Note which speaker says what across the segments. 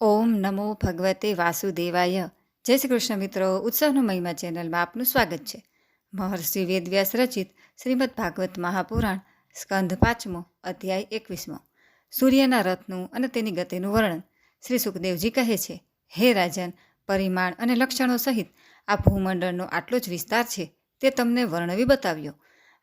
Speaker 1: ઓમ નમો ભગવતે વાસુદેવાય. જય શ્રી કૃષ્ણ મિત્રો, ઉત્સવનો મહિમા ચેનલમાં આપનું સ્વાગત છે. મહર્ષિ વેદવ્યાસ રચિત શ્રીમદ ભાગવત મહાપુરાણ સ્કંધ પાંચમો, અધ્યાય એકવીસમો. સૂર્યના રથનું અને તેની ગતિનું વર્ણન શ્રી સુખદેવજી કહે છે. હે રાજન, પરિમાણ અને લક્ષણો સહિત આ ભૂમંડળનો આટલો જ વિસ્તાર છે, તે તમને વર્ણવી બતાવ્યો.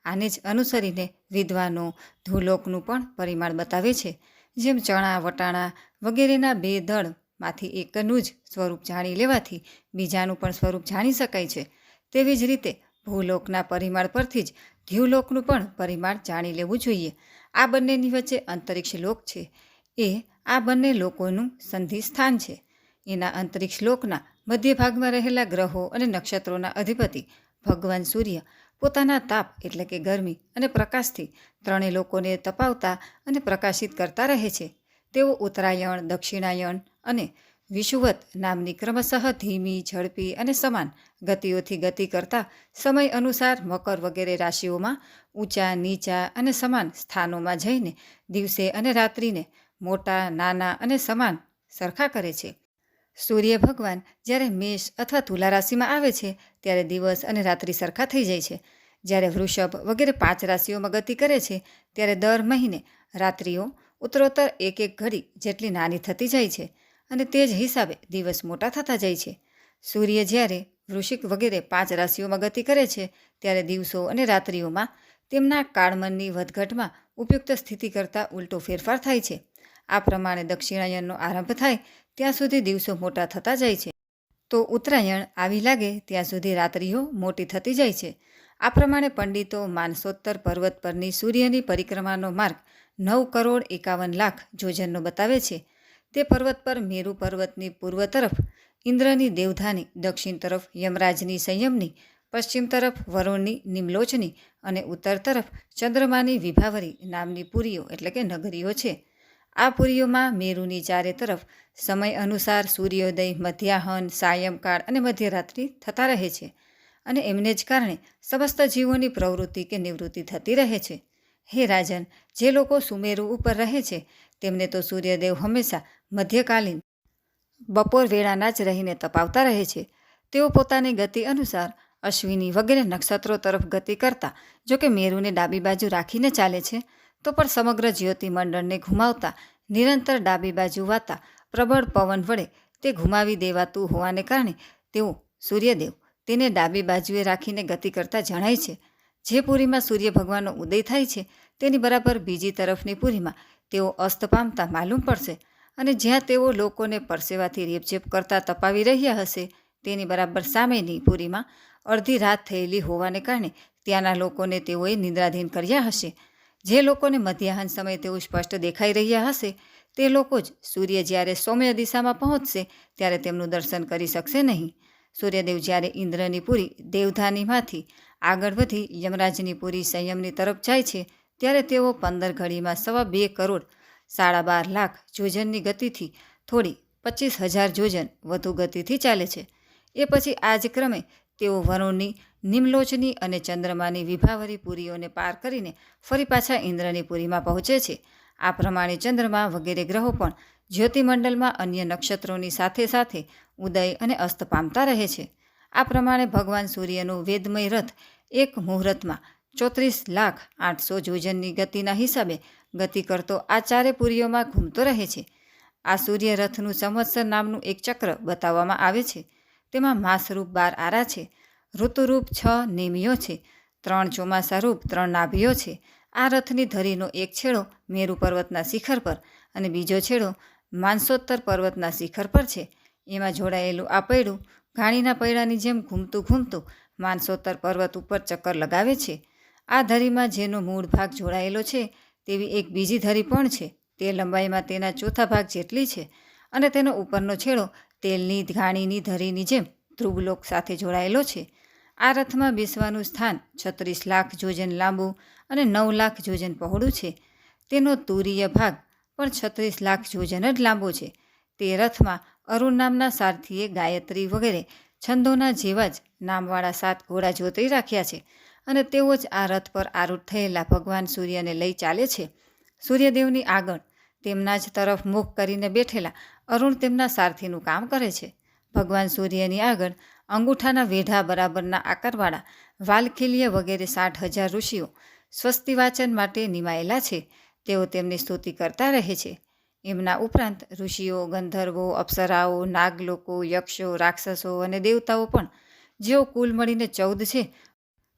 Speaker 1: આને જ અનુસરીને વિદ્વાનો ધૂલોકનું પણ પરિમાણ બતાવે છે. જેમ ચણા, વટાણા વગેરેના બે દળમાંથી એકનું જ સ્વરૂપ જાણી લેવાથી બીજાનું પણ સ્વરૂપ જાણી શકાય છે. તેવી જ રીતે ભૂલોકના પરિમાણ પરથી જ ધ્યુલોકનું પણ પરિમાણ જાણી લેવું જોઈએ. આ બંનેની વચ્ચે અંતરિક્ષ લોક છે. એ આ બંને લોકોનું સંધિ સ્થાન છે. એના અંતરિક્ષ લોકના મધ્ય ભાગમાં રહેલા ગ્રહો અને નક્ષત્રોના અધિપતિ ભગવાન સૂર્ય પોતાના તાપ એટલે કે ગરમી અને પ્રકાશથી ત્રણેય લોકોને તપાવતા અને પ્રકાશિત કરતા રહે છે. તેઓ ઉત્તરાયણ દક્ષિણાયણ અને વિષુવત નામની ક્રમશઃ ધીમી, ઝડપી અને સમાન ગતિઓથી ગતિ કરતા સમય અનુસાર મકર વગેરે રાશિઓમાં ઊંચા, નીચા અને સમાન સ્થાનોમાં જઈને દિવસે અને રાત્રિને મોટા, નાના અને સમાન સરખા કરે છે. સૂર્ય ભગવાન જ્યારે મેષ અથવા તુલા રાશિમાં આવે છે, ત્યારે દિવસ અને રાત્રિ સરખા થઈ જાય છે. જ્યારે વૃષભ વગેરે પાંચ રાશિઓમાં ગતિ કરે છે, ત્યારે દર મહિને રાત્રિઓ ઉત્તરોત્તર એક એક ઘડી જેટલી નાની થતી જાય છે અને તે જ હિસાબે દિવસ મોટા થતા જાય છે. સૂર્ય જ્યારે વૃશ્ચિક વગેરે પાંચ રાશિઓમાં ગતિ કરે છે, ત્યારે દિવસો અને રાત્રિઓમાં તેમના કાળમનની વધઘટમાં ઉપયુક્ત સ્થિતિ કરતાં ઉલટો ફેરફાર થાય છે. આ પ્રમાણે દક્ષિણાયનનો આરંભ થાય ત્યાં સુધી દિવસો મોટા થતા જાય છે. તો ઉત્તરાયણ આવી લાગે ત્યાં સુધી રાત્રિઓ મોટી થતી જાય છે. આ પ્રમાણે પંડિતો માનસોત્તર પર્વત પરની સૂર્યની પરિક્રમાનો માર્ગ નવ કરોડ એકાવન લાખ જોજનનો બતાવે છે. તે પર્વત પર મેરુ પર્વતની પૂર્વ તરફ ઇન્દ્રની દેવધાની, દક્ષિણ તરફ યમરાજની સંયમની, પશ્ચિમ તરફ વરુણની નિમલોચની અને ઉત્તર તરફ ચંદ્રમાની વિભાવરી નામની પુરીઓ એટલે કે નગરીઓ છે. આ પુરીઓમાં મેરુની ચારે તરફ સમય અનુસાર સૂર્યોદય, મધ્યાહન, સાયંકાળ અને મધ્યરાત્રિ થતા રહે છે. અને એમને જ કારણે સમસ્ત જીવોની પ્રવૃત્તિ કે નિવૃત્તિ થતી રહે છે. હે રાજન, જે લોકો સુમેરુ ઉપર રહે છે, તેમને તો સૂર્યદેવ હંમેશા મધ્યકાલીન, બપોર વેળાના જ રહીને તપાવતા રહે છે. તેઓ પોતાની ગતિ અનુસાર અશ્વિની વગેરે નક્ષત્રો તરફ ગતિ કરતા, જો કે મેરુને ડાબી બાજુ રાખીને ચાલે છે, તો પણ સમગ્ર જ્યોતિમંડળને ઘુમાવતા, નિરંતર ડાબી બાજુ વાતા પ્રબળ પવન વડે તે ઘુમાવી દેવાતું હોવાને કારણે તેઓ સૂર્યદેવ તેને ડાબી બાજુએ રાખીને ગતિ કરતા જણાય છે. જે પુરીમાં સૂર્ય ભગવાનનો ઉદય થાય છે, તેની બરાબર બીજી તરફની પુરીમાં તેઓ અસ્ત પામતા માલુમ પડશે અને જ્યાં તેઓ લોકોને પરસેવાથી રેપઝેપ કરતા તપાવી રહ્યા હશે, તેની બરાબર સામેની પુરીમાં અડધી રાત થયેલી હોવાને કારણે ત્યાંના લોકોને તેઓએ નિદ્રાધીન કર્યા હશે. જે લોકોને મધ્યાહન સમયે તેઓ સ્પષ્ટ દેખાઈ રહ્યા હશે, તે લોકો જ સૂર્ય જ્યારે સૌમ્ય દિશામાં પહોંચશે, ત્યારે તેમનું દર્શન કરી શકશે નહીં. સૂર્યદેવ જ્યારે ઇન્દ્રની પુરી દેવધાનીમાંથી આગળ વધી યમરાજની પુરી સંયમની તરફ જાય છે, ત્યારે તેઓ પંદર ઘડીમાં સવા બે કરોડ સાડા બાર લાખ જોજનની ગતિથી થોડી પચીસ હજાર જોજન વધુ ગતિથી ચાલે છે. એ પછી આ જ ક્રમે તેઓ વરુણની, નિમલોચની અને ચંદ્રમાની વિભાવરી પુરીઓને પાર કરીને ફરી પાછા ઇન્દ્રની પુરીમાં પહોંચે છે. આ પ્રમાણે ચંદ્રમા વગેરે ગ્રહો પણ જ્યોતિમંડળમાં અન્ય નક્ષત્રોની સાથે સાથે ઉદય અને અસ્ત પામતા રહે છે. આ પ્રમાણે ભગવાન સૂર્યનું વેદમય રથ એક મુહૂર્તમાં ચોત્રીસ લાખ આઠસો જોજનની ગતિના હિસાબે ગતિ કરતો આ ચારે પુરીઓમાં ઘૂમતો રહે છે. આ સૂર્ય રથનું સંવત્સર નામનું એક ચક્ર બતાવવામાં આવે છે. તેમાં માસરૂપ બાર આરા છે, ઋતુરૂપ છ નેમીઓ છે, ત્રણ ચોમાસા રૂપ ત્રણ નાભીઓ છે. આ રથની ધરીનો એક છેડો મેરુ પર્વતના શિખર પર અને બીજો છેડો માનસોત્તર પર્વતના શિખર પર છે. એમાં જોડાયેલું આ પૈડું ઘાણીના પૈડાની જેમ ઘૂમતું ઘૂમતું માનસોત્તર પર્વત ઉપર ચક્કર લગાવે છે. આ ધરીમાં જેનો મૂળ ભાગ જોડાયેલો છે તેવી એક બીજી ધરી પણ છે. તે લંબાઈમાં તેના ચોથા ભાગ જેટલી છે અને તેનો ઉપરનો છેડો તેલની, ઘાણીની ધરીની જેમ ધ્રુવલોક સાથે જોડાયેલો છે. આ રથમાં બેસવાનું સ્થાન છત્રીસ લાખ જોજન લાંબુ અને નવ લાખ જોજન પહોળું છે. તેનો તુરીય ભાગ પણ છત્રીસ લાખ જોજન જ લાંબો છે. તે રથમાં અરુણ નામના સારથીએ ગાયત્રી વગેરે છંદોના જેવા જ નામવાળા સાત ઘોડા જોતરી રાખ્યા છે અને તેઓ જ આ રથ પર આરૂઢ થયેલા ભગવાન સૂર્યને લઈ ચાલે છે. સૂર્યદેવની આગળ તેમના જ તરફ મુખ કરીને બેઠેલા અરુણ તેમના સારથીનું કામ કરે છે. ભગવાન સૂર્યની આગળ અંગૂઠાના વેઢા બરાબરના આકારવાળા વાલખીલીય વગેરે સાઠ હજાર ઋષિઓ સ્વસ્તિ વાચન માટે નિમાયેલા છે. તેઓ તેમની સ્તુતિ કરતા રહે છે. એમના ઉપરાંત ઋષિઓ, ગંધર્વો, અપ્સરાઓ, નાગલોકો, યક્ષો, રાક્ષસો અને દેવતાઓ પણ, જેઓ કુલ મળીને ચૌદ છે,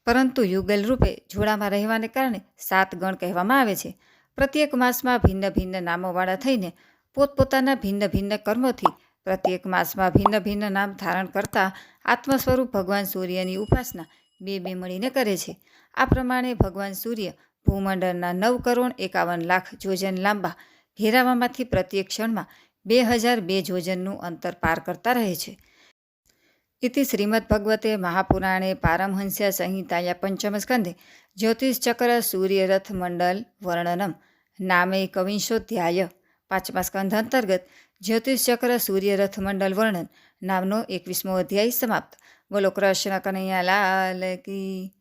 Speaker 1: પરંતુ યુગલ રૂપે જોડામાં રહેવાને કારણે સાત ગણ કહેવામાં આવે છે. પ્રત્યેક માસમાં ભિન્ન ભિન્ન નામોવાળા થઈને પોતપોતાના ભિન્ન ભિન્ન કર્મોથી પ્રત્યેક માસમાં ભિન્ન ભિન્ન નામ ધારણ કરતા આત્મસ્વરૂપ ભગવાન સૂર્યની ઉપાસના બે બે મળીને કરે છે. આ પ્રમાણે ભગવાન સૂર્ય ભૂમંડળના નવ કરોડ એકાવન લાખ જોજન લાંબા ઘેરાવામાંથી પ્રત્યેક ક્ષણમાં બે હજાર બે જોજનનું અંતર પાર કરતા રહે છે. ઇતિ શ્રીમદ્ભગવતે મહાપુરાણે પારમહંસ્યા સંહિતાયા પંચમસ્કંધે જ્યોતિષચક્ર સૂર્યરથ મંડલ વર્ણનમ નામે કવિંશોધ્યાય પાંચમા સ્કંધ અંતર્ગત જ્યોતિષચક્ર સૂર્યરથ મંડલ વર્ણન નામનો એકવીસમો અધ્યાય સમાપ્ત. બોલો કૃષ્ણ કનૈયા લાલ કી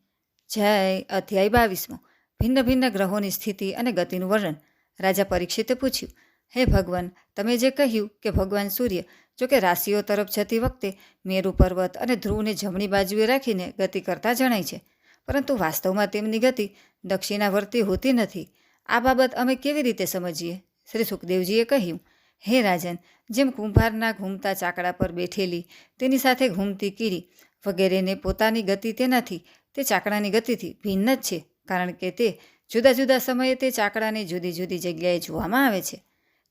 Speaker 1: જય. અધ્યાય બાવીસમો. ભિન્ન ભિન્ન ગ્રહોની સ્થિતિ અને ગતિનું વર્ણન. રાજા પરીક્ષિતે પૂછ્યું, હે ભગવાન, તમે જે કહ્યું કે ભગવાન સૂર્ય, જો કે રાશિઓ તરફ જતી વખતે મેરુ પર્વત અને ધ્રુવને જમણી બાજુએ રાખીને ગતિ કરતા જણાય છે. પરંતુ વાસ્તવમાં તેમની ગતિ દક્ષિણાવર્તી હોતી નથી. આ બાબત અમે કેવી રીતે સમજીએ? શ્રી સુખદેવજીએ કહ્યું, હે રાજન, જેમ કુંભારના ઘૂમતા ચાકડા પર બેઠેલી, તેની સાથે ઘૂમતી કીડી વગેરેને પોતાની ગતિ તેનાથી, તે ચાકડાની ગતિથી ભિન્ન જ છે. કારણ કે તે જુદા જુદા સમયે તે ચાકડાની જુદી જુદી જગ્યાએ જોવામાં આવે છે.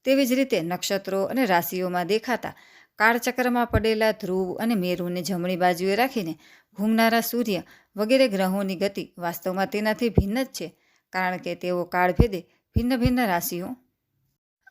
Speaker 1: તેવી જ રીતે નક્ષત્રો અને રાશિઓમાં દેખાતા કાળચક્રમાં પડેલા ધ્રુવ અને મેરુને જમણી બાજુએ રાખીને ઘૂમનારા સૂર્ય વગેરે ગ્રહોની ગતિ વાસ્તવમાં તેનાથી ભિન્ન જ છે, કારણ કે તેઓ કાળભેદે ભિન્ન ભિન્ન રાશિઓ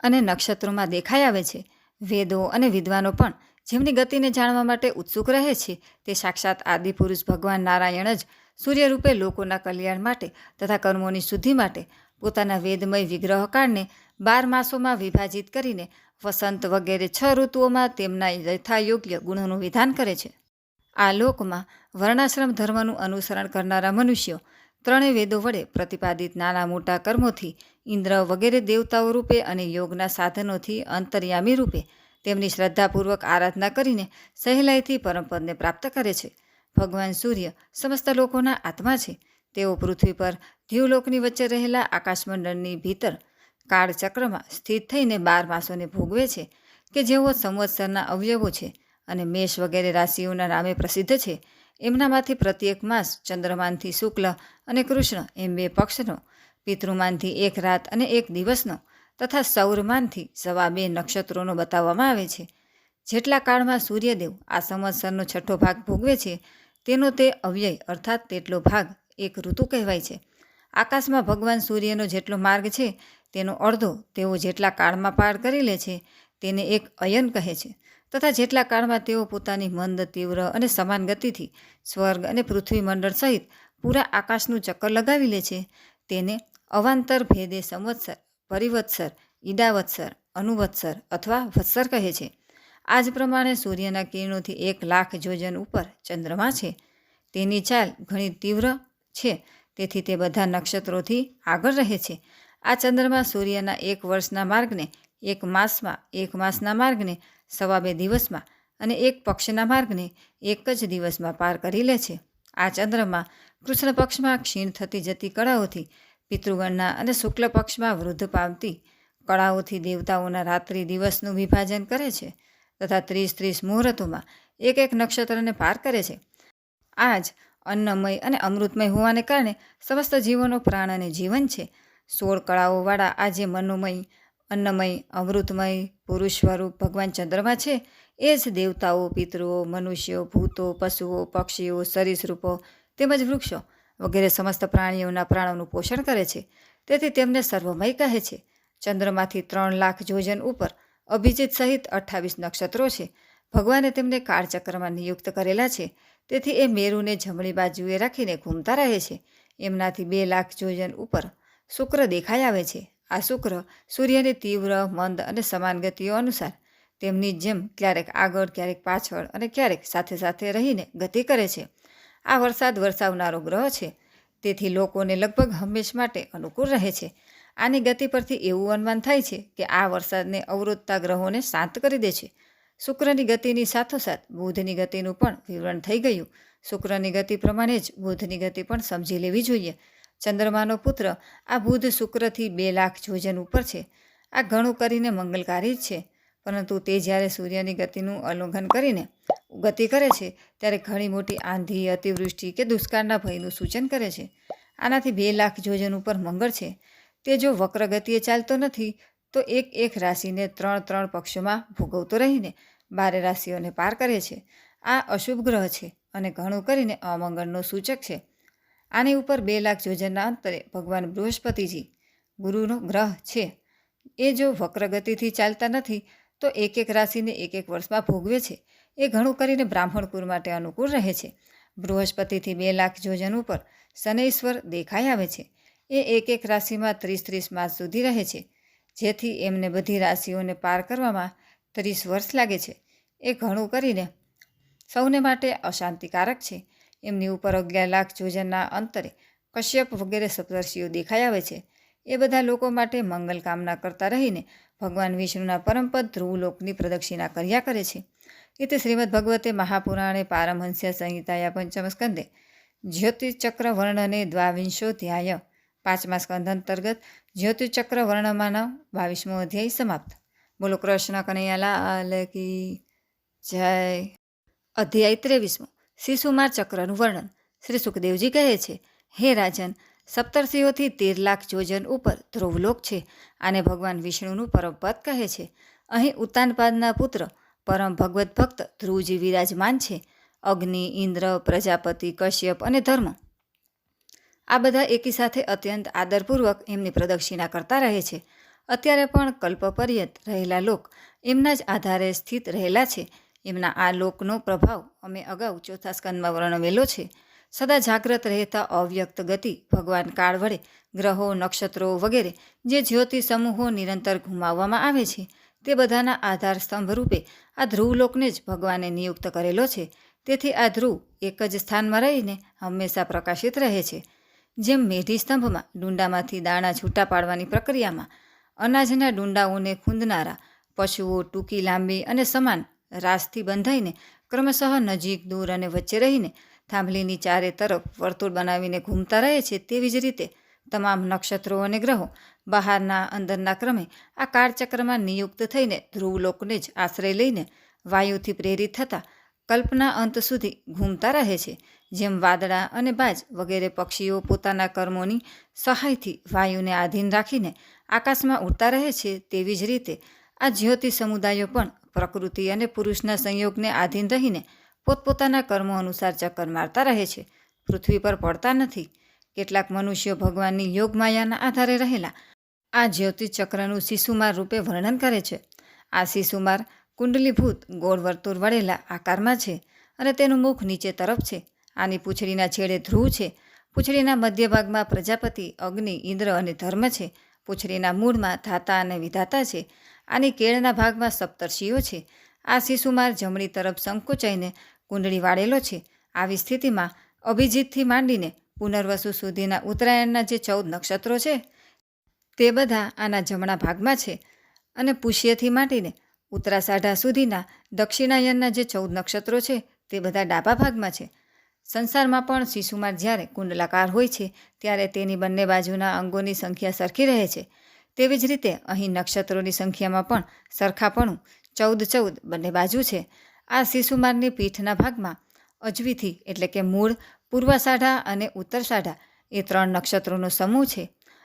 Speaker 1: અને નક્ષત્રોમાં દેખાઈ આવે છે. વેદો અને વિદ્વાનો પણ જેમની ગતિને જાણવા માટે ઉત્સુક રહે છે, તે સાક્ષાત આદિપુરુષ ભગવાન નારાયણ જ સૂર્યરૂપે લોકોના કલ્યાણ માટે તથા કર્મોની શુદ્ધિ માટે પોતાના વેદમય વિગ્રહકાળને બાર માસોમાં વિભાજિત કરીને વસંત વગેરે છ ઋતુઓમાં તેમના યથાયોગ્ય ગુણોનું વિધાન કરે છે. આ લોકમાં વર્ણાશ્રમ ધર્મનું અનુસરણ કરનારા મનુષ્યો ત્રણેય વેદો વડે પ્રતિપાદિત નાના મોટા કર્મોથી ઇન્દ્ર વગેરે દેવતાઓ રૂપે અને યોગના સાધનોથી અંતર્યામી રૂપે તેમની શ્રદ્ધાપૂર્વક આરાધના કરીને સહેલાઈથી પરમપદને પ્રાપ્ત કરે છે. ભગવાન સૂર્ય સમસ્ત લોકોના આત્મા છે. તેઓ પૃથ્વી પર દીવલોકની વચ્ચે રહેલા આકાશમંડળની ભીતર કાળચક્રમાં સ્થિત થઈને બાર માસોને ભોગવે છે કે જેઓ સંવત્સરના અવયવો છે અને મેષ વગેરે રાશિઓના નામે પ્રસિદ્ધ છે. એમનામાંથી પ્રત્યેક માસ ચંદ્રમાનથી શુક્લ અને કૃષ્ણ એમ બે પક્ષનો, પિતૃમાનથી એક રાત અને એક દિવસનો તથા સૌરમાનથી સવા બે નક્ષત્રોનો બતાવવામાં આવે છે. જેટલા કાળમાં સૂર્યદેવ આ સંવત્સરનો છઠ્ઠો ભાગ ભોગવે છે, તેનો તે અવ્યય અર્થાત તેટલો ભાગ એક ઋતુ કહેવાય છે. આકાશમાં ભગવાન સૂર્યનો જેટલો માર્ગ છે, તેનો અડધો તેઓ જેટલા કાળમાં પાર કરી લે છે, તેને એક અયન કહે છે. તથા જેટલા કાળમાં તેઓ પોતાની મંદ, તીવ્ર અને સમાન ગતિથી સ્વર્ગ અને પૃથ્વી મંડળ સહિત પૂરા આકાશનું ચક્કર લગાવી લે છે, તેને અવાંતર ભેદે સંવત્સર પરિવત્સર ઈદાવત્સર અનુવત્સર અથવા વત્સર કહે છે. આ જ પ્રમાણે સૂર્યના કિરણોથી એક લાખ જોજન ઉપર ચંદ્રમા છે. તેની ચાલ ઘણી તીવ્ર છે. તેથી તે બધા નક્ષત્રોથી આગળ રહે છે. આ ચંદ્રમાં સૂર્યના એક વર્ષના માર્ગને, એક માસમાં, એક માસના માર્ગને, સવા બે દિવસમાં અને એક પક્ષના માર્ગને એક જ દિવસમાં પાર કરી લે છે. આ ચંદ્રમાં કૃષ્ણ પક્ષમાં ક્ષીણ થતી જતી કળાઓથી પિતૃગણના અને શુક્લ પક્ષમાં વૃદ્ધ પામતી કળાઓથી દેવતાઓના રાત્રિ દિવસનું વિભાજન કરે છે તથા ત્રીસ ત્રીસ મુહૂર્તોમાં એક એક નક્ષત્રને પાર કરે છે. આ જ અન્નમય અને અમૃતમય હોવાને કારણે સમસ્ત જીવોનો પ્રાણ અને જીવન છે. સોળ કળાઓવાળા આ જે મનોમય, અન્નમય, અમૃતમય, પુરુષ સ્વરૂપ ભગવાન ચંદ્રમા છે. એ જ દેવતાઓ, પિતૃઓ, મનુષ્યો, ભૂતો, પશુઓ, પક્ષીઓ, સરીસૃપો તેમજ વૃક્ષો વગેરે સમસ્ત પ્રાણીઓના પ્રાણોનું પોષણ કરે છે. તેથી તેમને સર્વમય કહે છે. ચંદ્રમાંથી ત્રણ લાખ જોજન ઉપર અભિજીત સહિત અઠ્ઠાવીસ નક્ષત્રો છે. ભગવાને તેમને કાળચક્રમાં નિયુક્ત કરેલા છે. તેથી એ મેરુને જમણી બાજુએ રાખીને ઘૂમતા રહે છે. એમનાથી બે લાખ જોજન ઉપર શુક્ર દેખાઈ આવે છે. આ શુક્ર સૂર્યની તીવ્ર, મંદ અને સમાન ગતિઓ અનુસાર તેમની જેમ ક્યારેક આગળ, ક્યારેક પાછળ અને ક્યારેક સાથે સાથે રહીને ગતિ કરે છે. આ વરસાદ વરસાવનારો ગ્રહ છે. તેથી લોકોને લગભગ હંમેશ માટે અનુકૂળ રહે છે. આની ગતિ પરથી એવું અનુમાન થાય છે કે આ વરસાદને અવરોધતા ગ્રહોને શાંત કરી દે છે. શુક્રની ગતિની સાથોસાથ બુધની ગતિનું પણ વિવરણ થઈ ગયું. શુક્રની ગતિ પ્રમાણે જ બુધની ગતિ પણ સમજી લેવી જોઈએ. ચંદ્રમાનો પુત્ર, આ બુધ શુક્રથી બે લાખ જોજન ઉપર છે. આ ઘણું કરીને મંગલકારી જ છે. પરંતુ તે જ્યારે સૂર્યની ગતિનું ઉલ્લંઘન કરીને ગતિ કરે છે, ત્યારે ઘણી મોટી આંધી, અતિવૃષ્ટિ કે દુષ્કાળના ભયનું સૂચન કરે છે. આનાથી બે લાખ જોજન ઉપર મંગળ છે. તે જો વક્ર ગતિએ ચાલતો નથી, તો એક એક રાશિને ત્રણ ત્રણ પક્ષોમાં ભોગવતો રહીને બારે રાશિઓને પાર કરે છે. આ અશુભ ગ્રહ છે અને ઘણું કરીને અમંગળનો સૂચક છે. આની ઉપર બે લાખ યોજનના અંતરે ભગવાન બૃહસ્પતિજી ગુરુનો ગ્રહ છે. એ જો વક્ર ગતિથી ચાલતા નથી તો એક એક રાશિને એક એક વર્ષમાં ભોગવે છે. એ ઘણું કરીને બ્રાહ્મણ કુળ માટે અનુકૂળ રહે છે. બૃહસ્પતિથી બે લાખ યોજન ઉપર શનૈશ્વર દેખાઈ આવે છે. એ એક એક રાશિમાં ત્રીસ ત્રીસ માસ સુધી રહે છે. જેથી એમને બધી રાશિઓને પાર કરવામાં ત્રીસ વર્ષ લાગે છે. એ ઘણું કરીને સૌને માટે અશાંતિકારક છે. એમની ઉપર અગિયાર લાખ યોજનના અંતરે કશ્યપ વગેરે સપ્તર્ષિઓ દેખાઈ આવે છે. એ બધા લોકો માટે મંગલ કામના કરતા રહીને ભગવાન વિષ્ણુના પરમપદ ધ્રુવલોકની પ્રદક્ષિણા કર્યા કરે છે. ઇતિ શ્રીમદ ભગવતે મહાપુરાણે પારમહંસ્ય સંહિતાયા પંચમ સ્કંદે જ્યોતિચક્ર વર્ણને દ્વાવિંશોધ્યાય પાંચમા સ્કંદ અંતર્ગત જ્યોતિચક્ર વર્ણમાંનો બાવીસમો અધ્યાય સમાપ્ત. બોલો કૃષ્ણ કનૈયાલાલ કી જય. અધ્યાય ત્રેવીસમો. શિશુમાર ચક્રનું વર્ણન. શ્રી સુખદેવજી કહે છે, હે રાજન સપ્તર્ષિઓથી તેર લાખ જોજન ઉપર ધ્રુવલોક છે આને ભગવાન વિષ્ણુનું પરમપદ કહે છે. અહીં ઉત્તાનપાદના પુત્ર, પરમ ભગવત ભક્ત, ધ્રુવજી વિરાજમાન છે. અગ્નિ, ઇન્દ્ર, પ્રજાપતિ, કશ્યપ અને ધર્મ. આ બધા એકી સાથે અત્યંત આદરપૂર્વક એમની પ્રદક્ષિણા કરતા રહે છે. અત્યારે પણ કલ્પ પર્યંત રહેલા લોક એમના જ આધારે સ્થિત રહેલા છે. એમના આ લોકનો પ્રભાવ અમે અગાઉ ચોથા સ્કંદમાં વર્ણવેલો છે. સદા જાગ્રત રહેતા અવ્યક્ત ગતિ ભગવાન કાળ વડે, ગ્રહો, નક્ષત્રો વગેરે જે જ્યોતિ સમૂહો નિરંતર ઘુમાવવામાં આવે છે, તે બધાના આધાર સ્તંભ રૂપે આ ધ્રુવલોકને જ ભગવાને નિયુક્ત કરેલો છે. તેથી આ ધ્રુવ એક જ સ્થાનમાં રહીને હંમેશા પ્રકાશિત રહે છે. જેમ મેઢી સ્તંભમાં ડુંડામાંથી દાણા છૂટા પાડવાની પ્રક્રિયામાં અનાજના ડુંડાઓને ખૂંદનારા, પશુઓ ટૂંકી લાંબી અને સમાન રાસથી બંધાઈને ક્રમશઃ નજીક દૂર અને વચ્ચે રહીને થાંભલીની ચારે તરફ વર્તુળ બનાવીને ઘૂમતા રહે છે તેવી જ રીતે તમામ નક્ષત્રો અને ગ્રહો બહારના અંદરના ક્રમે આ કાળચક્રમાં નિયુક્ત થઈને ધ્રુવલોકને જ આશ્રય લઈને વાયુથી પ્રેરિત થતા કલ્પના અંત સુધી ઘૂમતા રહે છે, જેમ વાદળા અને બાજ વગેરે પક્ષીઓ પોતાના કર્મોની સહાયથી વાયુને આધીન રાખીને આકાશમાં ઉડતા રહે છે તેવી જ રીતે આ જ્યોતિ સમુદાયો પણ પ્રકૃતિ અને પુરુષના સંયોગને આધીન રહીને પોતપોતાના કર્મો અનુસાર ચક્કર મારતા રહે છે. પૃથ્વી પર પડતા નથી. કેટલાક મનુષ્યો ભગવાનની યોગમાયાના આધારે રહેલા. આ જ્યોતિષ ચક્રનું શિશુમાર રૂપે વર્ણન કરે છે. આ શિશુમાર કુંડલીભૂત, ગોળ વર્તુળ વળેલા આકારમાં છે અને તેનું મુખ નીચે તરફ છે. આની પૂંછડીના છેડે ધ્રુવ છે. પૂંછડીના મધ્ય ભાગમાં પ્રજાપતિ, અગ્નિ, ઇન્દ્ર અને ધર્મ છે. પૂંછડીના મૂળમાં ધાતા અને વિધાતા છે. આની કેળના ભાગમાં સપ્તર્ષિઓ છે. આ શિશુમાર જમણી તરફ સંકુચાઈને કુંડળી વાળેલો છે. આવી સ્થિતિમાં અભિજીતથી માંડીને પુનર્વસુ સુધીના ઉત્તરાયણના જે ચૌદ નક્ષત્રો છે, તે બધા આના જમણા ભાગમાં છે અને પુષ્યથી માંડીને ઉત્તરાષાઢા સુધીના દક્ષિણાયનના જે ચૌદ નક્ષત્રો છે, તે બધા ડાબા ભાગમાં છે. સંસારમાં પણ શિશુમાર જ્યારે કુંડલાકાર હોય છે, ત્યારે તેની બંને બાજુના અંગોની સંખ્યા સરખી રહે છે. તેવી જ રીતે અહીં નક્ષત્રોની સંખ્યામાં પણ સરખાપણું ચૌદ ચૌદ બંને બાજુ છે. આ શિશુમારની પીઠના ભાગમાં અજવીથી, એટલે કે મૂળ પૂર્વાષાઢા અને ઉત્તરસાઢા એ ત્રણ નક્ષત્રોનો સમૂહ છે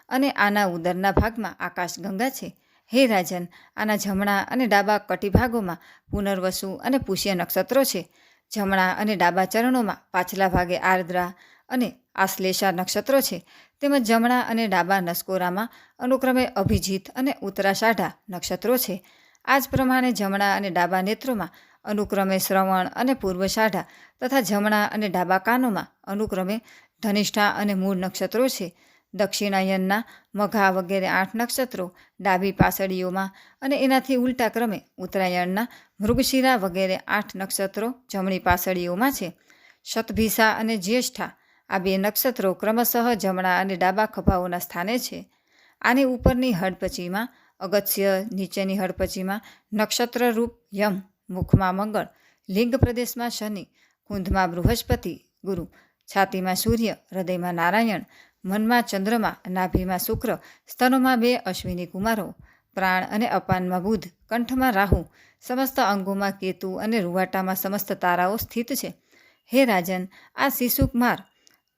Speaker 1: અને આના ઉદરના ભાગમાં આકાશગંગા છે. હે રાજન, આના જમણા અને ડાબા કટિભાગોમાં પુનર્વસુ અને પુષ્ય નક્ષત્રો છે. જમણા અને ડાબા ચરણોમાં પાછલા ભાગે આર્દ્રા અને આશ્લેષા નક્ષત્રો છે. તેમજ જમણા અને ડાબા નસકોરામાં અનુક્રમે અભિજીત અને ઉત્તરાષાઢા નક્ષત્રો છે. આ જ પ્રમાણે જમણા અને ડાબા નેત્રોમાં અનુક્રમે શ્રવણ અને પૂર્વષાઢા તથા જમણા અને ડાબા કાનોમાં અનુક્રમે ધનિષ્ઠા અને મૂળ નક્ષત્રો છે. દક્ષિણાયનના મઘા વગેરે આઠ નક્ષત્રો ડાબી પાસળીઓમાં અને એનાથી ઉલટા ક્રમે ઉત્તરાયણના મૃગશિરા વગેરે આઠ નક્ષત્રો જમણી પાસળીઓમાં છે. શતભિસા અને જ્યેષ્ઠા આ બે નક્ષત્રો ક્રમશઃ જમણા અને ડાબા ખભાઓના સ્થાને છે. આની ઉપરની હડપચીમાં અગત્ય, નીચેની હડપચીમાં નક્ષત્રરૂપ યમ મુખમાં મંગળ, લિંગ પ્રદેશમાં શનિ, કુંધમાં બૃહસ્પતિ, ગુરુ, છાતીમાં સૂર્ય, હૃદયમાં નારાયણ, મનમાં ચંદ્રમા, નાભીમાં શુક્ર, સ્તનોમાં બે અશ્વિની કુમારો, પ્રાણ અને અપાનમાં બુધ, કંઠમાં રાહુ, સમસ્ત અંગોમાં કેતુ અને રૂવાટામાં સમસ્ત તારાઓ સ્થિત છે. હે રાજન, આ શિશુકુમાર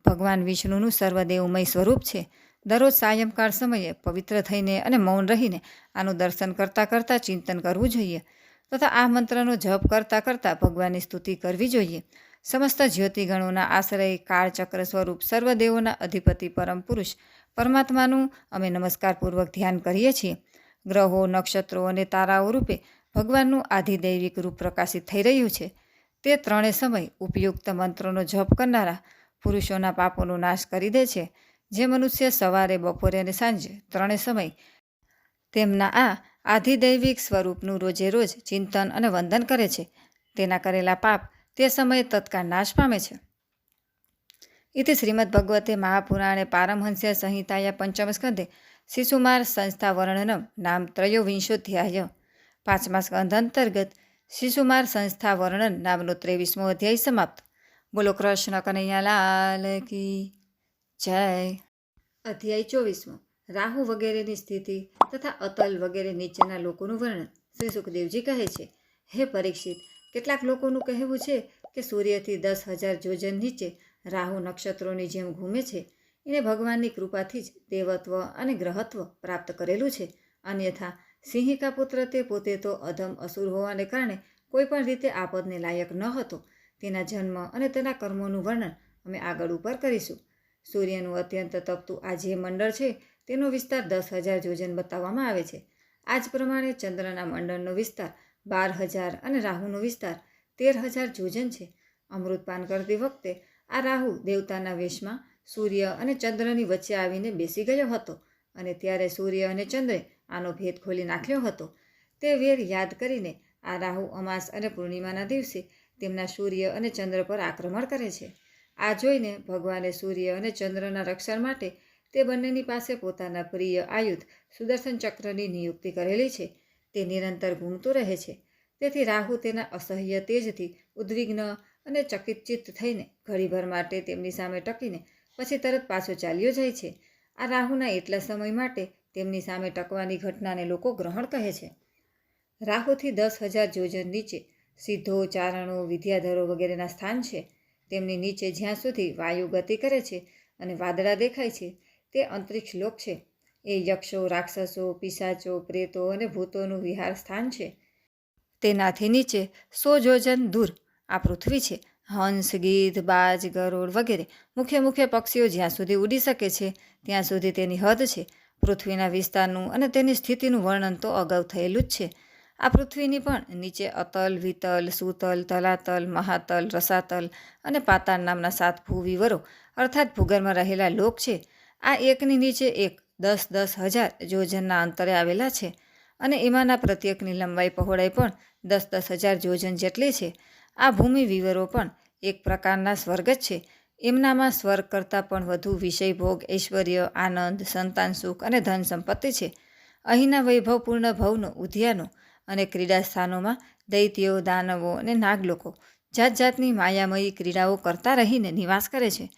Speaker 1: ભગવાન વિષ્ણુનું સર્વદેવમય સ્વરૂપ છે. દરરોજ સાયંકાળ સમયે પવિત્ર થઈને અને મૌન રહીને આનું દર્શન કરતાં કરતાં ચિંતન કરવું જોઈએ. તથા આ મંત્રનો જપ કરતાં કરતાં ભગવાનની સ્તુતિ કરવી જોઈએ. સમસ્ત જ્યોતિગણોના આશ્રય કાળચક્ર સ્વરૂપ સર્વદેવોના અધિપતિ પરમ પુરુષ પરમાત્માનું અમે નમસ્કારપૂર્વક ધ્યાન કરીએ છીએ. ગ્રહો, નક્ષત્રો અને તારાઓ રૂપે ભગવાનનું આધિદૈવિક રૂપ પ્રકાશિત થઈ રહ્યું છે. તે ત્રણે સમય ઉપયુક્ત મંત્રોનો જપ કરનારા પુરુષોના પાપોનો નાશ કરી દે છે. જે મનુષ્ય સવારે, બપોરે અને સાંજે ત્રણે સમય તેમના આ આધિદૈવિક સ્વરૂપનું રોજે રોજ ચિંતન અને વંદન કરે છે. તેના કરેલા પાપ તે સમયે તત્કાળ નાશ પામે છે. ઇતિ શ્રીમદ્ભગવતે મહાપુરાણે પારમહંસ્ય સંહિતાયા પંચમસ્કંધે શિશુમાર સંસ્થા વર્ણનમ નામ ત્રયોવિંશોધ્યાય પાંચમા સ્કંધ અંતર્ગત શિશુમાર સંસ્થા વર્ણન નામનો ત્રેવીસમો અધ્યાય સમાપ્ત. બોલો કૃષ્ણ કનૈયાલાલ કી જય. અધ્યાય ચોવીસમો. રાહુ વગેરેની સ્થિતિ તથા અતલ વગેરે નીચેના લોકોનું વર્ણન શ્રી સુખદેવજી કહે છે. હે પરીક્ષિત, કેટલાક લોકોનું કહેવું છે કે સૂર્યથી દસ હજાર જોજન નીચે રાહુ નક્ષત્રોની જેમ ઘૂમે છે. એને ભગવાનની કૃપાથી જ દેવત્વ અને ગ્રહત્વ પ્રાપ્ત કરેલું છે. અન્યથા, સિંહિકા પુત્ર તે પોતે તો અધમ અસુર હોવાને કારણે કોઈ પણ રીતે આપદને લાયક ન હતો. તેના જન્મ અને તેના કર્મોનું વર્ણન અમે આગળ ઉપર કરીશું. સૂર્યનું અત્યંત તપતું આ જે મંડળ છે તેનો વિસ્તાર દસ હજાર જોજન બતાવવામાં આવે છે. આ જ પ્રમાણે ચંદ્રના મંડળનો વિસ્તાર બાર હજાર અને રાહુનો વિસ્તાર તેર હજાર જોજન છે. અમૃતપાન કરતી વખતે આ રાહુ દેવતાના વેશમાં સૂર્ય અને ચંદ્રની વચ્ચે આવીને બેસી ગયો હતો અને ત્યારે સૂર્ય અને ચંદ્રે આનો ભેદ ખોલી નાખ્યો હતો. તે વેર યાદ કરીને આ રાહુ અમાસ અને પૂર્ણિમાના દિવસે તેમના સૂર્ય અને ચંદ્ર પર આક્રમણ કરે છે. આ જોઈને ભગવાને સૂર્ય અને ચંદ્રના રક્ષણ માટે તે બંનેની પાસે પોતાના પ્રિય આયુધ સુદર્શન ચક્રની નિયુક્તિ કરેલી છે. તે નિરંતર ઘૂમતું રહે છે. તેથી રાહુ તેના અસહ્ય તેજથી ઉદ્વિગ્ન અને ચકિતચિત્ત થઈને ઘડીભર માટે તેમની સામે ટકીને પછી તરત પાછો ચાલ્યો જાય છે. આ રાહુના એટલા સમય માટે તેમની સામે ટકવાની ઘટનાને લોકો ગ્રહણ કહે છે. રાહુથી દસ હજાર જોજન નીચે સિદ્ધો ચારણો, વિદ્યાધરો વગેરેના સ્થાન છે. તેમની નીચે જ્યાં સુધી વાયુ ગતિ કરે છે અને વાદળા દેખાય છે તે અંતરિક્ષ લોક છે. એ યક્ષો, રાક્ષસો, પિશાચો, પ્રેતો અને ભૂતોનું વિહાર સ્થાન છે. તેનાથી નીચે સો જોજન દૂર આ પૃથ્વી છે. હંસ, ગીધ, બાજ, ગરોળ વગેરે મુખ્ય મુખ્ય પક્ષીઓ જ્યાં સુધી ઉડી શકે છે, ત્યાં સુધી તેની હદ છે. પૃથ્વીના વિસ્તારનું અને તેની સ્થિતિનું વર્ણન તો અગાઉ થયેલું જ છે. આ પૃથ્વીની પણ નીચે અતલ, વિતલ, સુતલ, તલાતલ, મહાતલ, રસાતલ અને પાતાળ નામના સાત ભૂવિવરો, અર્થાત ભૂગર્ભમાં રહેલા લોક છે. આ એકની નીચે એક દસ દસ હજાર જોજનના અંતરે આવેલા છે અને એમાંના પ્રત્યેકની લંબાઈ પહોળાઈ પણ દસ દસ હજાર જોજન જેટલી છે. આ ભૂમિ વિવરો પણ એક પ્રકારના સ્વર્ગ જ છે. એમનામાં સ્વર્ગ કરતાં પણ વધુ વિષય, ભોગ, ઐશ્વર્ય, આનંદ, સંતાન, સુખ અને ધન સંપત્તિ છે. અહીંના વૈભવપૂર્ણ ભવનો ઉદ્યાનો અને ક્રીડા સ્થાનોમાં દૈત્યો, દાનવો અને નાગલોકો જાત જાતની માયામયી ક્રીડાઓ કરતા રહીને નિવાસ કરે છે.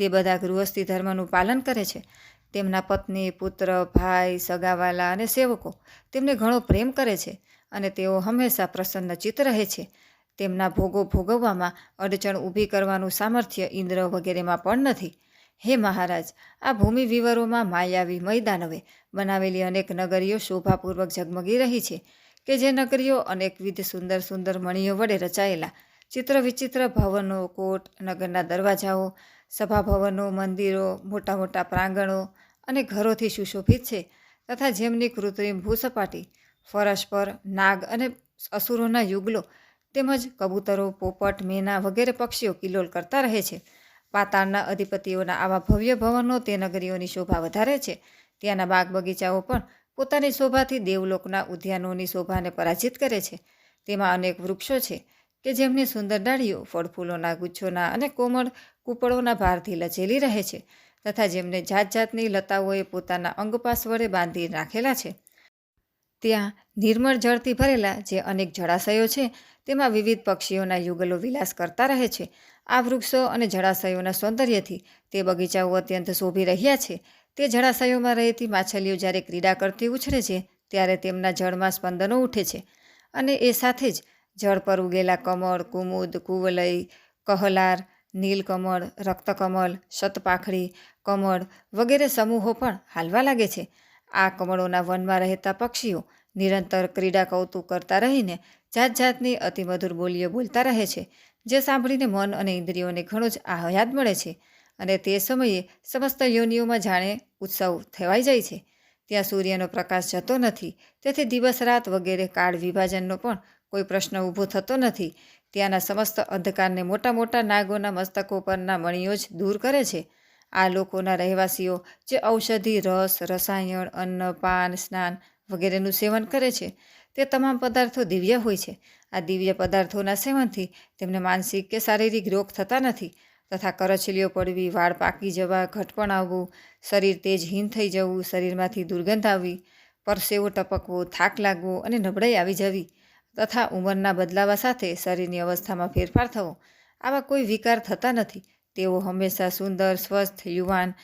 Speaker 1: તે બધા ગૃહસ્થી ધર્મનું પાલન કરે છે. તેમના પત્ની, પુત્ર, ભાઈ, સગાવાલા અને સેવકો તેમને ઘણો પ્રેમ કરે છે અને તેઓ હંમેશા પ્રસન્ન ચિત્ત રહે છે. તેમના ભોગો ભોગવવામાં અડચણ ઊભી કરવાનું સામર્થ્ય ઇન્દ્ર વગેરેમાં પણ નથી. હે મહારાજ, આ ભૂમિ વિવરોમાં માયાવી મૈદાનવે બનાવેલી અનેક નગરીઓ શોભાપૂર્વક ઝગમગી રહી છે કે જે નગરીઓ અનેકવિધ સુંદર સુંદર મણીઓ વડે રચાયેલા. ચિત્ર વિચિત્ર ભવનો, કોટ, નગરના દરવાજાઓ સભાભવનો, મંદિરો મોટા મોટા પ્રાંગણો અને ઘરોથી સુશોભિત છે તથા જેમની કૃત્રિમ ભૂસપાટી, ફરશ પર નાગ અને અસુરોના યુગલો તેમજ કબૂતરો, પોપટ, મેના વગેરે પક્ષીઓ કિલોલ કરતા રહે છે. પાતાળના અધિપતિઓના આવા ભવ્ય ભવનો તે નગરીઓની શોભા વધારે છે. ત્યાંના બાગ બગીચાઓ પણ પોતાની શોભાથી દેવલોકના ઉદ્યાનોની શોભાને પરાજિત કરે છે. તેમાં અનેક વૃક્ષો છે કે જેમની સુંદર ડાળીઓ, ફળફૂલોના ગુચ્છોના અને કોમળ કૂપળોના ભારથી લચેલી રહે છે તથા જેમને જાત જાતની લતાઓએ પોતાના અંગપાસ વડે બાંધી રાખેલા છે. ત્યાં નિર્મળ જળથી ભરેલા જે અનેક જળાશયો છે, તેમાં વિવિધ પક્ષીઓના યુગલો વિલાસ કરતા રહે છે. આ વૃક્ષો અને જળાશયોના સૌંદર્યથી તે બગીચાઓ અત્યંત શોભી રહ્યા છે. તે જળાશયોમાં રહેતી માછલીઓ જ્યારે ક્રીડા કરતી ઉછળે છે, ત્યારે તેમના જળમાં સ્પંદનો ઉઠે છે અને એ સાથે જ જળ પર ઉગેલા કમળ, કુમુદ કુવલય કહલાર નીલકમળ, રક્તકમળ, શતપાખડી, કમળ વગેરે સમૂહો પણ હાલવા લાગે છે. આ કમળોના વનમાં રહેતા પક્ષીઓ નિરંતર ક્રીડા કૌતુક કરતા રહીને જાત જાતની અતિમધુર બોલીઓ બોલતા રહે છે, જે સાંભળીને મન અને ઇન્દ્રિયોને ઘણો જ આહયાદ મળે છે અને તે સમયે સમસ્ત યોનિઓમાં જાણે ઉત્સવ થવાઈ જાય છે. ત્યાં સૂર્યનો પ્રકાશ જતો નથી, તેથી દિવસ રાત વગેરે કાળ વિભાજનનો પણ કોઈ પ્રશ્ન ઊભો થતો નથી. ત્યાંના સમસ્ત અંધકારને મોટા મોટા નાગોના મસ્તકો પરના મણીઓ જ દૂર કરે છે. આ લોકોના રહેવાસીઓ જે ઔષધિ, રસ, રસાયણ, અન્ન, પાન, સ્નાન વગેરેનું સેવન કરે છે, તે તમામ પદાર્થો દિવ્ય હોય છે. આ દિવ્ય પદાર્થોના સેવનથી તેમને માનસિક કે શારીરિક રોગ થતા નથી તથા કરચલીઓ પડવી, વાળ પાકી જવા, ઘટપણ આવવું, શરીર તેજહીન થઈ જવું, શરીરમાંથી દુર્ગંધ આવવી, પરસેવો ટપકવો, થાક લાગવો અને નબળાઈ આવી જવી તથા ઉંમરના બદલાવા સાથે શરીરની અવસ્થામાં ફેરફાર થવો, આવા કોઈ વિકાર થતા નથી. તેઓ હંમેશા સુંદર, સ્વસ્થ, યુવાન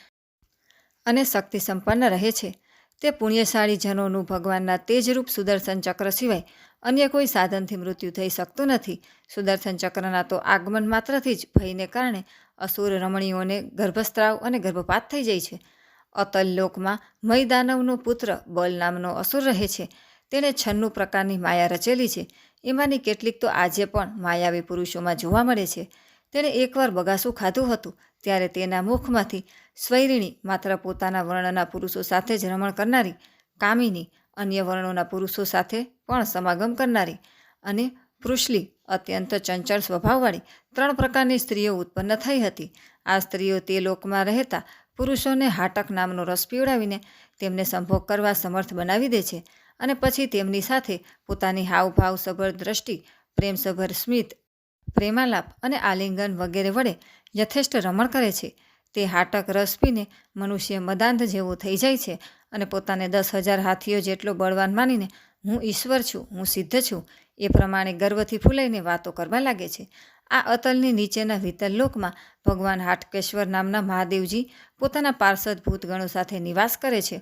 Speaker 1: અને શક્તિ સંપન્ન રહે છે. તે પુણ્યશાળી જનોનું ભગવાનના તેજરૂપ સુદર્શન ચક્ર સિવાય અન્ય કોઈ સાધનથી મૃત્યુ થઈ શકતું નથી. સુદર્શન ચક્રના તો આગમન માત્રથી જ ભયને કારણે અસુર રમણીઓને ગર્ભસ્ત્રાવ અને ગર્ભપાત થઈ જાય છે. અતલ લોકમાં મયદાનવનો પુત્ર બલ નામનો અસુર રહે છે. તેણે છન્નું પ્રકારની માયા રચેલી છે. એમાંની કેટલીક તો આજે પણ માયાવી પુરુષોમાં જોવા મળે છે. તેણે એકવાર બગાસું ખાધું હતું, ત્યારે તેના મુખમાંથી સ્વૈરિણી માત્ર પોતાના વર્ણના પુરુષો સાથે જ રમણ કરનારી, કામિની અન્ય વર્ણોના પુરુષો સાથે પણ સમાગમ કરનારી અને પૃષ્લી અત્યંત ચંચળ સ્વભાવવાળી ત્રણ પ્રકારની સ્ત્રીઓ ઉત્પન્ન થઈ હતી. આ સ્ત્રીઓ તે લોકમાં રહેતા પુરુષોને હાટક નામનો રસ પીવડાવીને તેમને સંભોગ કરવા સમર્થ બનાવી દે છે. અને પછી તેમની સાથે પોતાની હાવભાવ સભર દ્રષ્ટિ પ્રેમસભર સ્મિત, પ્રેમાલાપ અને આલિંગન વગેરે વડે યથેષ્ટ રમણ કરે છે. તે હાટક રસ પીને મનુષ્ય મદાંધ જેવો થઈ જાય છે અને પોતાને દસ હજાર હાથીઓ જેટલો બળવાન માનીને હું ઈશ્વર છું, હું સિદ્ધ છું, એ પ્રમાણે ગર્વથી ફૂલાઈને વાતો કરવા લાગે છે. આ અતલની નીચેના વિતલ લોકમાં ભગવાન હાટકેશ્વર નામના મહાદેવજી પોતાના પાર્ષદ ભૂતગણો સાથે નિવાસ કરે છે.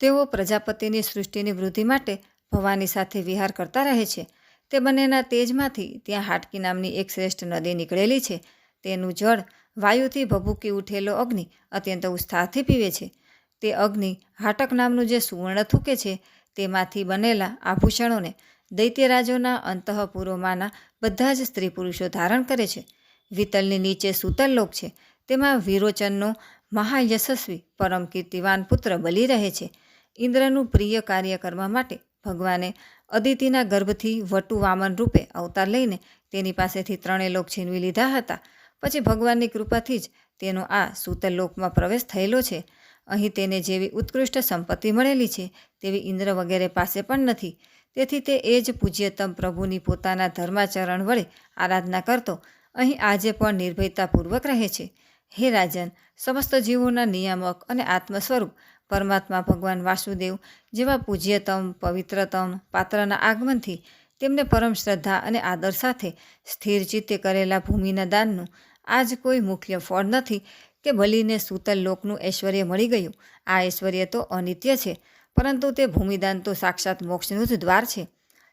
Speaker 1: તેઓ પ્રજાપતિની સૃષ્ટિની વૃદ્ધિ માટે ભવાની સાથે વિહાર કરતા રહે છે. તે બંનેના તેજમાંથી ત્યાં હાટકી નામની એક શ્રેષ્ઠ નદી નીકળેલી છે. તેનું જળ વાયુથી ભભૂકી ઉઠેલો અગ્નિ અત્યંત ઉત્સાહથી પીવે છે. તે અગ્નિ હાટક નામનું જે સુવર્ણ થૂકે છે, તેમાંથી બનેલા આભૂષણોને દૈત્યરાજોના અંતઃપુરોમાંના બધા જ સ્ત્રી પુરુષો ધારણ કરે છે. વિતલની નીચે સૂતલ લોક છે. તેમાં વિરોચનનો મહાયશસ્વી પરમ કીર્તિવાન પુત્ર બલી રહે છે. ઇન્દ્રનું પ્રિય કાર્ય કરવા માટે ભગવાને અદિતિના ગર્ભથી વટુ વામન રૂપે અવતાર લઈને તેની પાસેથી ત્રણેય લોક છીનવી લીધા હતા. પછી ભગવાનની કૃપાથી જ તેનો આ સૂતલ લોકમાં પ્રવેશ થયેલો છે. અહીં તેને જેવી ઉત્કૃષ્ટ સંપત્તિ મળેલી છે તેવી ઇન્દ્ર વગેરે પાસે પણ નથી. તેથી તે એ જ પૂજ્યતમ પ્રભુની પોતાના ધર્માચરણ વડે આરાધના કરતો અહીં આજે પણ નિર્ભયતાપૂર્વક રહે છે. હે રાજન, સમસ્ત જીવોના નિયામક અને આત્મ સ્વરૂપ પરમાત્મા ભગવાન વાસુદેવ જેવા પૂજ્યતમ, પવિત્રતમ પાત્રના આગમનથી તેમને પરમ શ્રદ્ધા અને આદર સાથે સ્થિર ચિત્તે કરેલા ભૂમિના દાનનું આજ કોઈ મુખ્ય ફળ નથી કે બલીને સૂતલ લોકનું ઐશ્વર્ય મળી ગયું. આ ઐશ્વર્ય તો અનિત્ય છે, પરંતુ તે ભૂમિદાન તો સાક્ષાત મોક્ષનું જ દ્વાર છે.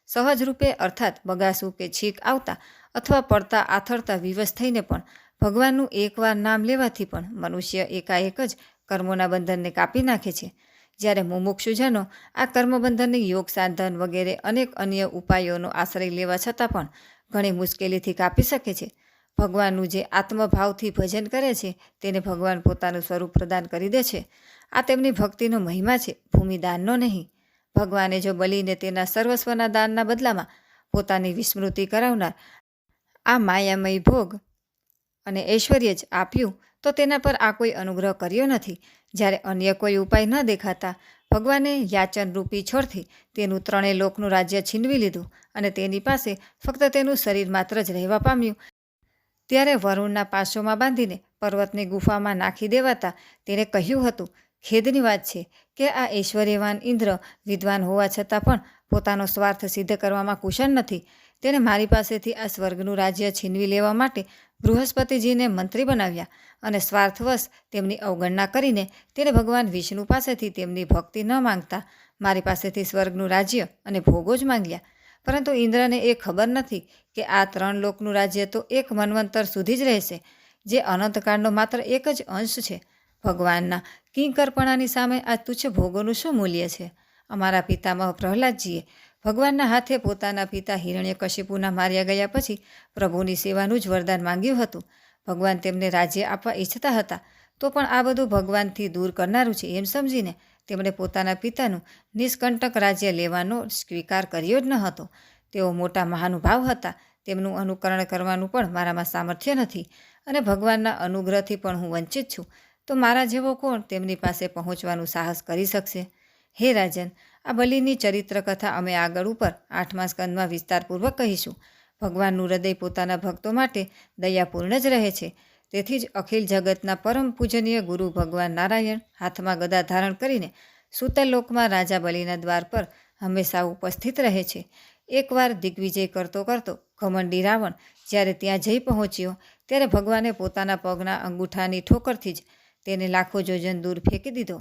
Speaker 1: સહજ રૂપે અર્થાત બગાસું કે છીક આવતા અથવા પડતા આથરતા વિવશ થઈને પણ ભગવાનનું એકવાર નામ લેવાથી પણ મનુષ્ય એકાએક જ કર્મોના બંધનને કાપી નાખે છે. જ્યારે મુમુક્ષુજનો આ કર્મબંધનને યોગ, સાધન વગેરે અનેક અન્ય ઉપાયોનો આશ્રય લેવા છતાં પણ ઘણી મુશ્કેલીથી કાપી શકે છે. ભગવાનનું જે આત્મભાવથી ભજન કરે છે, તેને ભગવાન પોતાનું સ્વરૂપ પ્રદાન કરી દે છે. આ તેમની ભક્તિનો મહિમા છે ભૂમિદાનનો નહીં. ભગવાને જો બલીને તેના સર્વસ્વના દાનના બદલામાં પોતાની વિસ્મૃતિ કરાવનાર આ માયામય ભોગ અને ઐશ્વર્ય જ આપ્યું તો તેના પર આ કોઈ અનુગ્રહ કર્યો નથી. જ્યારે અન્ય કોઈ ઉપાય ન દેખાતા, ભગવાને યાચનરૂપી છોડથી તેનું ત્રણેય લોકનું રાજ્ય છીનવી લીધું અને તેની પાસે ફક્ત તેનું શરીર માત્ર જ રહેવા પામ્યું. ત્યારે વરુણના પાસોમાં બાંધીને પર્વતની ગુફામાં નાખી દેવાતા તેણે કહ્યું હતું, ખેદની વાત છે કે આ ઐશ્વર્યવાન ઇન્દ્ર વિદ્વાન હોવા છતાં પણ પોતાનો સ્વાર્થ સિદ્ધ કરવામાં કુશળ નથી. તેણે મારી પાસેથી આ સ્વર્ગનું રાજ્ય છીનવી લેવા માટે બૃહસ્પતિજીને મંત્રી બનાવ્યા અને સ્વાર્થવશ તેમની અવગણના કરીને તેણે ભગવાન વિષ્ણુ પાસેથી તેમની ભક્તિ ન માંગતા મારી પાસેથી સ્વર્ગનું રાજ્ય અને ભોગો જ માંગ્યા. પરંતુ ઇન્દ્રને એ ખબર નથી કે આ ત્રણ લોકનું રાજ્ય તો એક મન્વંતર સુધી જ રહેશે, જે અનંતકાળનો માત્ર એક જ અંશ છે. ભગવાનના કિંકરપણાની સામે આ તુચ્છ ભોગોનું શું મૂલ્ય છે? અમારા પિતામહ પ્રહલાદજીએ ભગવાનના હાથે પોતાના પિતા હિરણ્યકશિપુના માર્યા ગયા પછી પ્રભુની સેવાનું જ વરદાન માંગ્યું હતું. ભગવાન તેમને રાજ્ય આપવા ઈચ્છતા હતા, તો પણ આ બધું ભગવાનથી દૂર કરનારું છે એમ સમજીને તેમણે પોતાના પિતાનું નિષ્કંટક રાજ્ય લેવાનો સ્વીકાર કર્યો જ ન હતો. તેઓ મોટા મહાનુભાવ હતા, તેમનું અનુકરણ કરવાનું પણ મારામાં સામર્થ્ય નથી અને ભગવાનના અનુગ્રહથી પણ હું વંચિત છું, તો મારા જેવો કોણ તેમની પાસે પહોંચવાનું સાહસ કરી શકશે? હે રાજન આ બલિની ચરિત્ર કથા અમે આગળ ઉપર આઠમા સ્કંદમાં વિસ્તારપૂર્વક કહીશું. ભગવાનનું હૃદય પોતાના ભક્તો માટે દયાપૂર્ણ જ રહે છે. તેથી જ અખિલ જગતના પરમ પૂજનીય ગુરુ ભગવાન નારાયણ હાથમાં ગદા ધારણ કરીને સુતલોકમાં રાજા બલિના દ્વાર પર હંમેશા ઉપસ્થિત રહે છે. એકવાર દિગ્વિજય કરતો કરતો ઘમંડી રાવણ જ્યારે ત્યાં જઈ પહોંચ્યો, ત્યારે ભગવાને પોતાના પગના અંગૂઠાની ઠોકરથી જ તેને લાખો જોજન દૂર ફેંકી દીધો.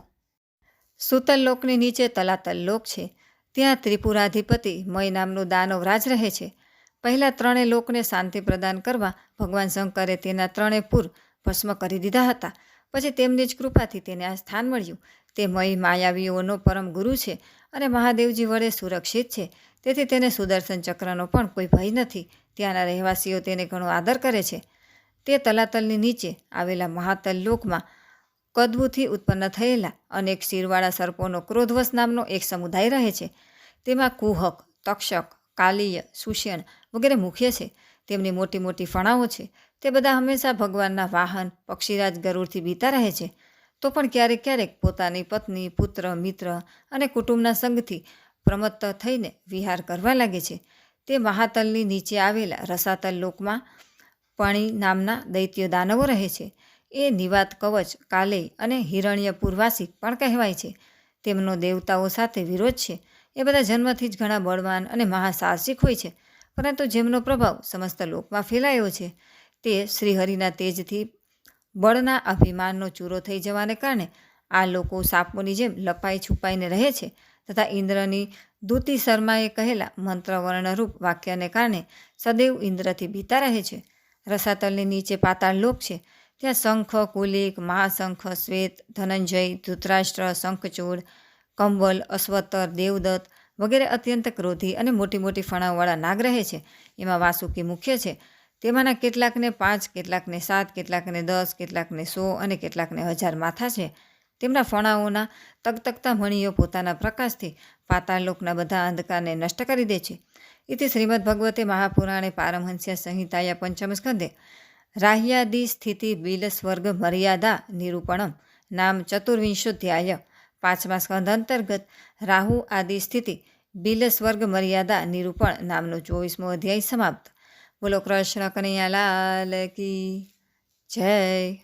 Speaker 1: સુતલ લોકની નીચે તલાતલ લોક છે. ત્યાં ત્રિપુરાધિપતિ મય નામનો દાનવ રાજ રહે છે. પહેલાં ત્રણેય લોકને શાંતિ પ્રદાન કરવા ભગવાન શંકરે તેના ત્રણેય પૂર ભસ્મ કરી દીધા હતા. પછી તેમની જ કૃપાથી તેને આ સ્થાન મળ્યું. તે મય માયાવીઓનો પરમ ગુરુ છે અને મહાદેવજી વડે સુરક્ષિત છે. તેથી તેને સુદર્શન ચક્રનો પણ કોઈ ભય નથી. ત્યાંના રહેવાસીઓ તેને ઘણો આદર કરે છે. તે તલાતલની નીચે આવેલા મહાતલ લોકમાં કદબુથી ઉત્પન્ન થયેલા અનેક શિરવાળા સર્પોનો ક્રોધવશ નામનો એક સમુદાય રહે છે. તેમાં કુહક, તક્ષક, કાલીય, સુષેણ વગેરે મુખ્ય છે. તેમની મોટી મોટી ફણાઓ છે. તે બધા હંમેશા ભગવાનના વાહન, પક્ષીરાજ ગરુડથી બીતા રહે છે. તો પણ ક્યારેક ક્યારેક પોતાની પત્ની, પુત્ર, મિત્ર અને કુટુંબના સંગથી પ્રમત્ત થઈને વિહાર કરવા લાગે છે. તે મહાતલની નીચે આવેલા રસાતલ લોકમાં પાણી નામના દૈત્ય દાનવો રહે છે. એ નિવાત કવચ, કાલે અને હિરણ્ય પૂર્વાસિક પણ કહેવાય છે. તેમનો દેવતાઓ સાથે વિરોધ છે. એ બધા જન્મથી જ ઘણા બળવાન અને મહાસાહસિક હોય છે. પરંતુ જેમનો પ્રભાવ સમસ્ત લોકમાં ફેલાયો છે, તે શ્રીહરિના તેજથી બળના અભિમાનનો ચૂરો થઈ જવાને કારણે આ લોકો સાપોની જેમ લપાઈ છુપાઈને રહે છે તથા ઇન્દ્રની દૂતી શર્માએ કહેલા મંત્રવર્ણરૂપ વાક્યને કારણે સદૈવ ઇન્દ્રથી ભીતા રહે છે. રસાતલની નીચે પાતાળ લોક છે. ત્યાં શંખ કુલિક મહાશંખ શ્વેત, ધનંજય, ધૃતરાષ્ટ્ર, શંખચૂડ, કંબલ અશ્વતર દેવદત્ત વગેરે અત્યંત ક્રોધી અને મોટી મોટી ફણાઓવાળા નાગ રહે છે. એમાં વાસુકી મુખ્ય છે. તેમાંના કેટલાકને પાંચ, કેટલાકને સાત, કેટલાકને દસ, કેટલાકને સો અને કેટલાકને હજાર માથા છે. તેમના ફણાઓના તકતકતા મણીઓ પોતાના પ્રકાશથી પાતાળલોકના બધા અંધકારને નષ્ટ કરી દે છે. એથી શ્રીમદ ભગવતે મહાપુરાણે પારમહંસ્ય સંહિતાયા પંચમ સ્કંદે રાહ્યાદિ સ્થિતિ બિલ સ્વર્ગ મર્યાદા નિરૂપણમ. નામ ચતુર્વિંશોધ્યાય. પાંચમા સ્કંદ અંતર્ગત રાહુ આદિ સ્થિતિ બિલ સ્વર્ગ મર્યાદા નિરૂપણ નામનો ચોવીસમો અધ્યાય સમાપ્ત. બોલો કૃષ્ણ કનૈયાલાલ કી જય.